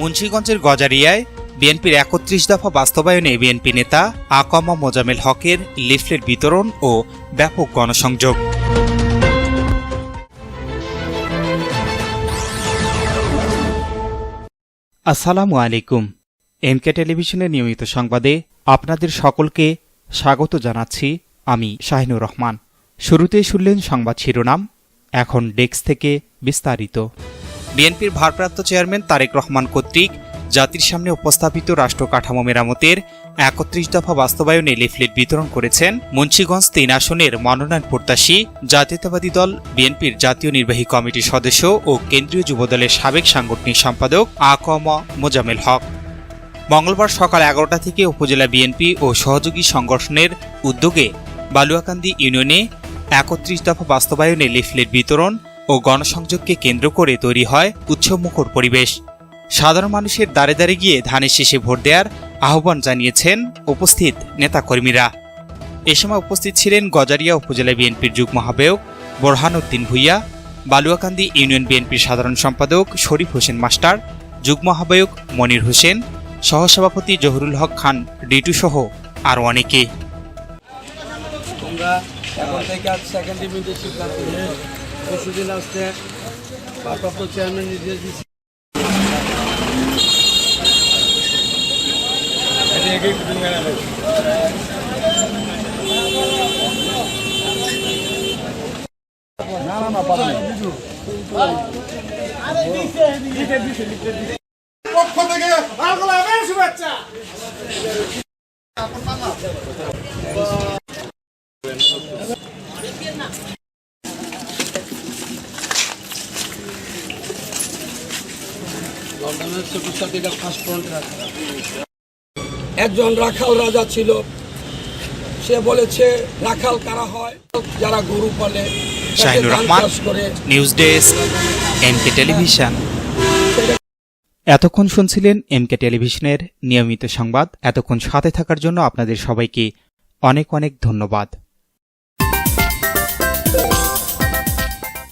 মুন্সীগঞ্জের গজারিয়ায় বিএনপির একত্রিশ দফা বাস্তবায়নে বিএনপি নেতা আকমা মোজামেল হকের লিফলেট বিতরণ ও ব্যাপক গণসংযোগ। আসসালামু আলাইকুম। এমকে টেলিভিশনের নিয়মিত সংবাদে আপনাদের সকলকে স্বাগত জানাচ্ছি আমি শাহিনুর রহমান। শুরুতেই শুনলেন সংবাদ শিরোনাম, এখন ডেস্ক থেকে বিস্তারিত। বিএনপির ভারপ্রাপ্ত চেয়ারম্যান তারেক রহমান কর্তৃক জাতির সামনে উপস্থাপিত রাষ্ট্র কাঠামো মেরামতের একত্রিশ দফা বাস্তবায়নে লিফলেট বিতরণ করেছেন মুন্সীগঞ্জ তিন আসনের মনোনয়ন প্রত্যাশী জাতীয়তাবাদী দল, বিএনপির জাতীয় নির্বাহী কমিটির সদস্য ও কেন্দ্রীয় যুবদলের সাবেক সাংগঠনিক সম্পাদক আকম মোজামেল হক। মঙ্গলবার সকাল এগারোটা থেকে উপজেলা বিএনপি ও সহযোগী সংগঠনের উদ্যোগে বালুয়াকান্দি ইউনিয়নে একত্রিশ দফা বাস্তবায়নে লিফলেট বিতরণ ও গণসংযোগকে কেন্দ্র করে তৈরি হয় উৎসবমুখর পরিবেশ। সাধারণ মানুষের দাঁড়ে দাঁড়ে গিয়ে ধানের শেষে ভোট দেওয়ার আহ্বান জানিয়েছেন উপস্থিত নেতাকর্মীরা। এ সময় উপস্থিত ছিলেন গজারিয়া উপজেলা বিএনপির যুগ্ম আহ্বায়ক বোরহানউদ্দিন ভুইয়া, বালুয়াকান্দি ইউনিয়ন বিএনপির সাধারণ সম্পাদক শরীফ হোসেন মাস্টার, যুগ্ম আহ্বায়ক মনির হোসেন, সহসভাপতি জহুরুল হক খান, ডিটু সহ আরও অনেকে। পরশুদিন আসতে ভারপ্রাপ্ত চেয়ারম্যান নির্দেশ দিচ্ছি পক্ষ থেকে শুভেচ্ছা। লন্ডনের চতুর্থ এটা ফার্স্ট ফ্রন্ট একজন রাখাল রাজা ছিল। সে বলেছে রাখাল কারা হয়? যারা গরু পালে Shahinur Rahman news desk MK television. এতক্ষণ শুনছিলেন এমকে টেলিভিশনের নিয়মিত সংবাদ। এতক্ষণ সাথে থাকার জন্য আপনাদের সবাইকে অনেক অনেক ধন্যবাদ।